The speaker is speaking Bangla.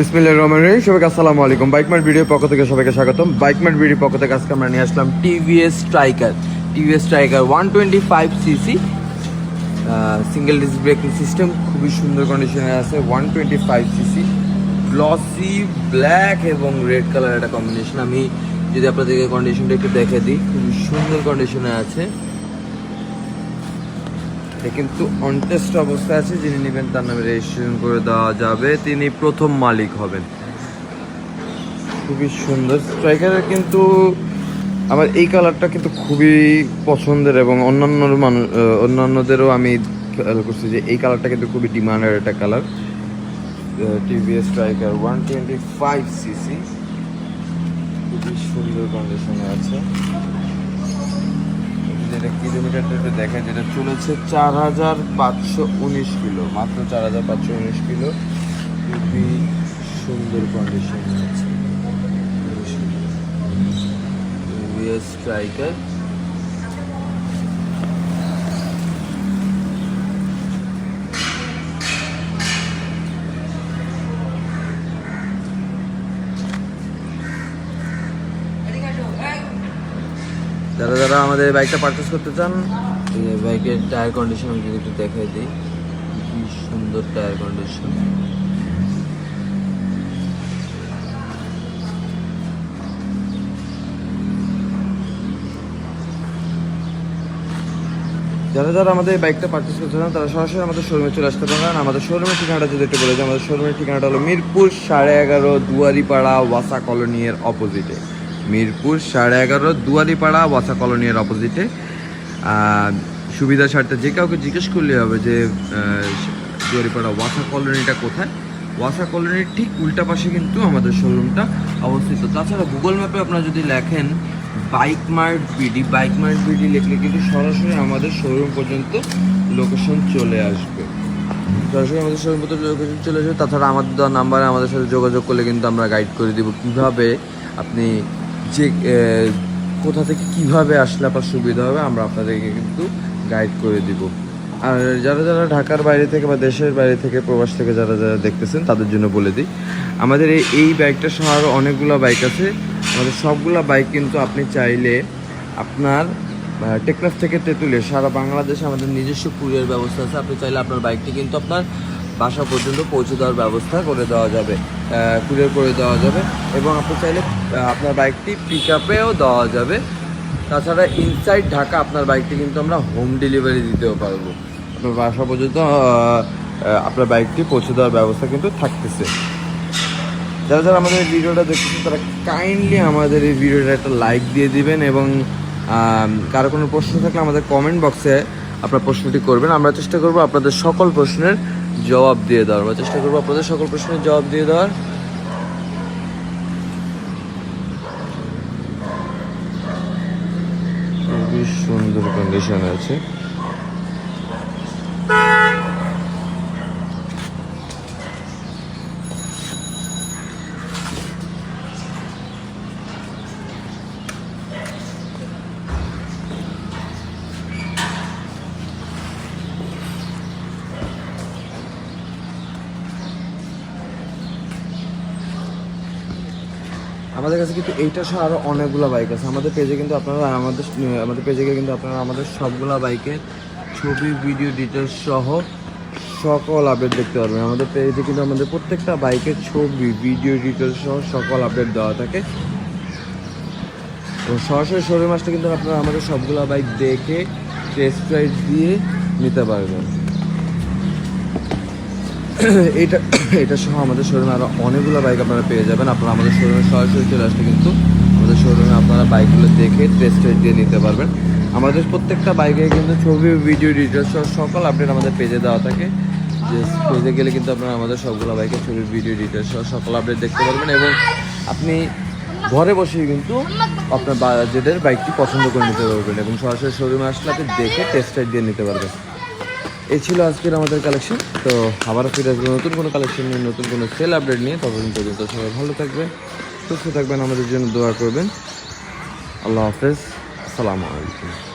বিসমিল্লাহ রহমান রহিম। সবাইকে আসসালামু আলাইকুম। বাইকমার্ট ভিডিও পক্ষ থেকে সবাইকে স্বাগতম। বাইকমার্ট ভিডিও পক্ষ থেকে আজকে আমরা নিয়ে আসলাম TVS Striker. TVS Striker one twenty five CC. Single disc braking system খুবই সুন্দর কন্ডিশনে আছে। One twenty five CC. Glossy black এবং রেড কালার একটা কম্বিনেশন আমি যদি আপনাদেরকে কন্ডিশনটা একটু দেখে দিই, খুবই সুন্দর কন্ডিশনে আছে। এটা কিন্তু অনটেস্ট অবস্থায় আছে, যিনি নেবেন তার নামে রেজিস্ট্রেশন করে দেওয়া যাবে, তিনি প্রথম মালিক হবেন। খুবই সুন্দর। স্ট্রাইকারের কিন্তু, আমার এই কালারটা কিন্তু খুবই পছন্দের এবং অন্যান্য মানুষ অন্যান্যদেরও আমি খেয়াল করছি যে এই কালারটা কিন্তু খুবই ডিমান্ডের একটা colour TVS Striker one twenty five CC খুবই সুন্দর কন্ডিশনে আছে। যেটা কিলোমিটারটা একটু দেখেন, যেটা চলেছে চার হাজার পাঁচশো উনিশ কিলো, মাত্র চার হাজার পাঁচশো উনিশ কিলো। খুবই সুন্দর কন্ডিশন আছে। স্ট্রাইকার যারা যারা আমাদের বাইকটা পারচেস করতে চান, এই বাইকের টায়ার কন্ডিশন আমি যদি একটু দেখাই দিই, কি সুন্দর টায়ার কন্ডিশন যারা যারা আমাদের বাইকটা পারচেস করতে চান, তারা সরাসরি আমাদের শোরুমে চলে আসতে পারেন আমাদের শোরুমের ঠিকানাটা যদি একটু বলে দিই, আমাদের শোরুমের ঠিকানাটা হলো মিরপুর সাড়ে এগারো দুয়ারিপাড়া ওয়াসা কলোনি এর অপোজিটে মিরপুর, সাড়ে এগারো, দুয়ারিপাড়া, ওয়াসা কলোনি এর অপোজিটে সুবিধা স্বার্থে যে কাউকে জিজ্ঞেস করলে হবে যে দুয়ারিপাড়া, ওয়াসা কলোনিটা কোথায়? ওয়াসা কলোনির ঠিক উল্টা পাশে কিন্তু আমাদের শোরুমটা অবস্থিত। তাছাড়া গুগল ম্যাপে আপনারা যদি লেখেন bike mart BD bike mart BD লিখলে কিন্তু সরাসরি আমাদের শোরুম পর্যন্ত লোকেশন চলে আসবে। সরাসরি আমাদের শোরুম পর্যন্ত লোকেশন চলে আসবে। তাছাড়া আমাদের দেওয়া নাম্বারে আমাদের সাথে যোগাযোগ করলে কিন্তু আমরা গাইড করে দিব কীভাবে আপনি যে কোথা থেকে কীভাবে আসলে আপনার সুবিধা হবে, আমরা আপনাদেরকে কিন্তু গাইড করে দিব। আর যারা যারা ঢাকার বাইরে থেকে বা দেশের বাইরে থেকে প্রবাস থেকে যারা যারা দেখতেছেন, তাদের জন্য বলে দিই, আমাদের এই বাইকটা সহ আরও অনেকগুলো বাইক আছে। আমাদের সবগুলো বাইক কিন্তু আপনি চাইলে আপনার টেকনাফ থেকে তেঁতুলে সারা বাংলাদেশে আমাদের নিজস্ব কুরিয়ার ব্যবস্থা আছে। আপনি চাইলে আপনার বাইকটি কিন্তু আপনার বাসা পর্যন্ত পৌঁছে দেওয়ার ব্যবস্থা করে দেওয়া যাবে কুরিয়ার করে দেওয়া যাবে এবং আপনি চাইলে আপনার বাইকটি পিক আপেও দেওয়া যাবে। তাছাড়া ইনসাইড ঢাকা আপনার বাইকটি কিন্তু আমরা হোম ডেলিভারি দিতেও পারব। আপনার বাসা পর্যন্ত আপনার বাইকটি পৌঁছে দেওয়ার ব্যবস্থা কিন্তু থাকতেছে। যারা যারা আমাদের ভিডিওটা দেখতেছেন, তারা কাইন্ডলি আমাদের এই ভিডিওটা একটা লাইক দিয়ে দিবেন এবং কারও কোনো প্রশ্ন থাকলে আমাদের কমেন্ট বক্সে আপনার প্রশ্নটি করবেন। আমরা চেষ্টা করব আপনাদের সকল প্রশ্নের জবাব দিয়ে দেওয়ার বা চেষ্টা করব আপনাদের সকল প্রশ্নের জবাব দিয়ে দেওয়ার। খুবই সুন্দর কন্ডিশন আছে। আমাদের কাছে কিন্তু এইটা সহ আরও অনেকগুলো বাইক আছে। আমাদের পেজে কিন্তু আপনারা, আমাদের আমাদের পেজে কিন্তু আপনারা আমাদের সবগুলা বাইকের ছবি ভিডিও ডিটেলস সহ সকল আপডেট দেখতে পারবেন। আমাদের পেজে কিন্তু আমাদের প্রত্যেকটা বাইকের ছবি ভিডিও ডিটেলস সহ সকল আপডেট দেওয়া থাকে। তো সরাসরি শোরুম আসলে কিন্তু আপনারা আমাদের সবগুলা বাইক দেখে টেস্ট রাইড দিয়ে নিতে পারবেন। এটা এটা সহ আমাদের শোরুমে আরও অনেকগুলো বাইক আপনারা পেয়ে যাবেন। আপনারা আমাদের শোরুমে সরাসরি চলে আসলে কিন্তু আমাদের শোরুমে আপনারা বাইকগুলো দেখে টেস্ট দিয়ে নিতে পারবেন। আমাদের প্রত্যেকটা বাইকে কিন্তু ছবি ভিডিও ডিটেলস সহ সকল আপডেট আমাদের পেজে দেওয়া থাকে। যে পেজে গেলে কিন্তু আপনারা আমাদের সবগুলো বাইকের ছবি ভিডিও ডিটেলস সহ সকল আপডেট দেখতে পারবেন এবং আপনি ঘরে বসেই কিন্তু আপনার বাজেটের বাইকটি পছন্দ করে নিতে পারবেন এবং সরাসরি শোরুমে আসলে আপনি দেখে টেস্ট রাইড দিয়ে নিতে পারবেন। এই ছিল আজকের আমাদের কালেকশন তো আবারও ফিরে আসব নতুন কোনো কালেকশন নিয়ে, নতুন কোনো সেল আপডেট নিয়ে। ততদিন পর্যন্ত সবাই ভালো থাকবেন, সুস্থ থাকবেন, আমাদের জন্য দোয়া করবেন। আল্লাহ হাফেজ। আসসালামু আলাইকুম।